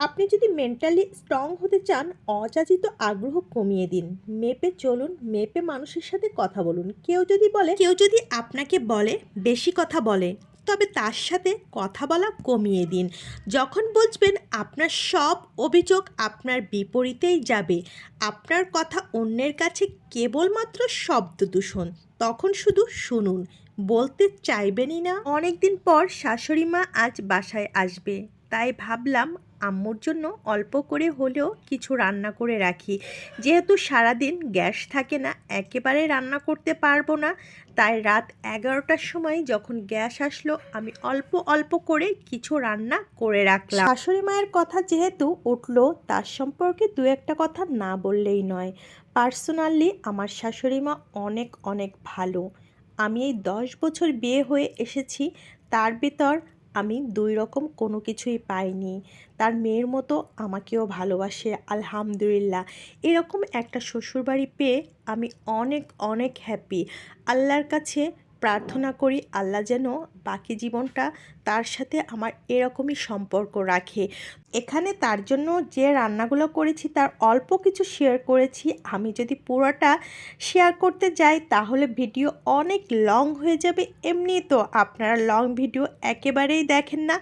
আপনি যদি mentally strong হতে চান, অযাচিত আগ্রহ কমিয়ে দিন। মেপে চলুন, মেপে মানুষের সাথে কথা বলুন। কেউ যদি বলে, কেউ যদি আপনাকে বলে, বেশি কথা বলে, তবে তার সাথে কথা বলা কমিয়ে দিন। যখন বুঝবেন আপনার সব অভিযোগ আপনার বিপরীতেই যাবে, আপনার কথা অন্যের কাছে কেবলমাত্র শব্দ দূষণ, তখন শুধু শুনুন। বলতে চাইবেনই না। অনেকদিন পর শাশুড়ি মা আজ বাসায় আসবে, তাই ভাবলাম আম্মুর জন্য অল্প করে হলেও কিছু রান্না করে রাখি। যেহেতু সারাদিন গ্যাস থাকে না, একেবারে রান্না করতে পারব না, তাই রাত এগারোটার সময় যখন গ্যাস আসলো, আমি অল্প অল্প করে কিছু রান্না করে রাখলাম। শাশুড়ি মায়ের কথা যেহেতু উঠল, তার সম্পর্কে দু একটা কথা না বললেই নয়। পার্সোনালি আমার শাশুড়ি মা অনেক অনেক ভালো। আমি এই দশ বছর বিয়ে হয়ে এসেছি, তার ভিতর আমি দুই রকম কোনো কিছুই পাইনি। তার মেয়ের মতো আমাকেও ভালোবাসে, আলহামদুলিল্লাহ। এরকম একটা শ্বশুরবাড়ি পেয়ে আমি অনেক অনেক হ্যাপি আল্লাহর কাছে প্রার্থনা করি আল্লাহ যেন বাকি জীবনটা তার সাথে আমার এরকমই সম্পর্ক রাখে। এখানে তার জন্য যে রান্নাগুলো করেছি, তার অল্প কিছু শেয়ার করেছি। আমি যদি পুরোটা শেয়ার করতে যাই, তাহলে ভিডিও অনেক লং হয়ে যাবে। এমনি তো আপনারা লং ভিডিও একেবারেই দেখেন না।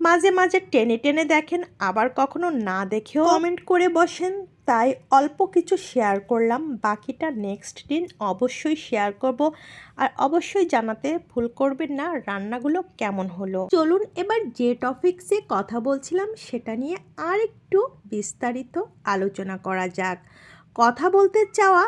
মাঝে মাঝে টেনে টেনে দেখেন, আবার কখনো না দেখেও কমেন্ট করে বসেন। তাই অল্প কিছু শেয়ার করলাম, বাকিটা নেক্সট দিন অবশ্যই শেয়ার করব। আর অবশ্যই জানাতে ভুল করবেন না, রান্নাগুলো কেমন হলো? চলুন এবার যে টপিক্সে কথা বলছিলাম, সেটা নিয়ে আর একটু বিস্তারিত আলোচনা করা যাক। কথা বলতে চাওয়া,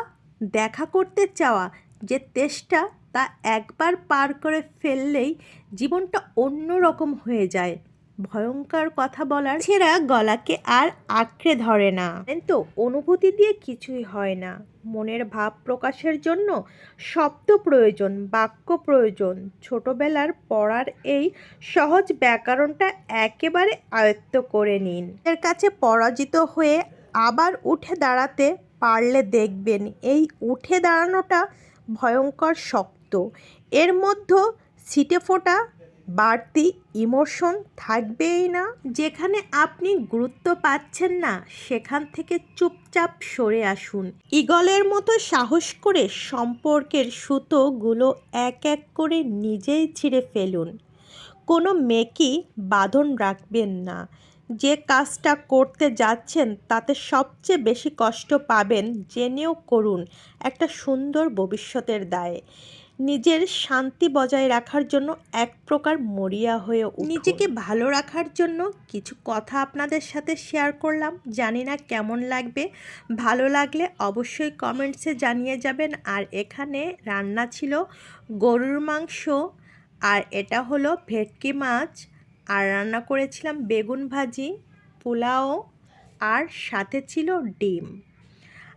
দেখা করতে চাওয়া, যে তেষ্টা তা একবার পার করে ফেললেই জীবনটা অন্য রকম হয়ে যায়। ভয়ঙ্কর কথা বলার ছেঁড়া গলাকে আর আঁকড়ে ধরে না। তো, অনুভূতি দিয়ে কিছুই হয় না। মনের ভাব প্রকাশের জন্য শব্দ প্রয়োজন, বাক্য প্রয়োজন। ছোটবেলার পড়ার এই সহজ ব্যাকরণটা একেবারে আয়ত্ত করে নিন। এর কাছে পরাজিত হয়ে আবার উঠে দাঁড়াতে পারলে দেখবেন এই উঠে দাঁড়ানোটা ভয়ঙ্কর শক্ত এর মধ্যে ছিটে ফোটা বাড়তি ইমোশন থাকবেই না। যেখানে আপনি গুরুত্ব পাচ্ছেন না, সেখান থেকে চুপচাপ সরে আসুন। ইগলের মতো সাহস করে সম্পর্কের সুতোগুলো এক এক করে নিজেই ছিঁড়ে ফেলুন। কোনো মেয়েকেই বাঁধন রাখবেন না। যে কাজটা করতে যাচ্ছেন, তাতে সবচেয়ে বেশি কষ্ট পাবেন, জেনেও করুন একটা সুন্দর ভবিষ্যতের দায়ে। নিজের শান্তি বজায় রাখার জন্য এক প্রকার মরিয়া হয়ে নিজেকে ভালো রাখার জন্য কিছু কথা আপনাদের সাথে শেয়ার করলাম। জানি না কেমন লাগবে। ভালো লাগলে অবশ্যই কমেন্টসে জানিয়ে যাবেন। আর এখানে রান্না ছিল গরুর মাংস, আর এটা হলো ভেটকি মাছ। আর রান্না করেছিলাম বেগুন ভাজি, পোলাও, আর সাথে ছিল ডিম।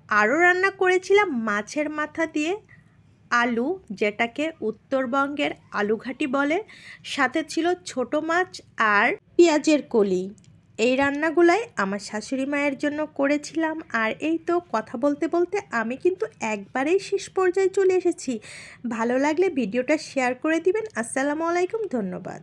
আরও রান্না করেছিলাম মাছের মাথা দিয়ে। আলু, যেটাকে উত্তরবঙ্গের আলুঘাটি বলে, সাথে ছিল ছোট মাছ আর পেঁয়াজের কলি। এই রান্নাগুলাই আমার শাশুড়ি মায়ের জন্য করেছিলাম। আর এই তো কথা বলতে বলতে আমি কিন্তু একবারেই শেষ পর্যায়ে চলে এসেছি। ভালো লাগলে ভিডিওটা শেয়ার করে দিবেন। আসসালামু আলাইকুম, ধন্যবাদ।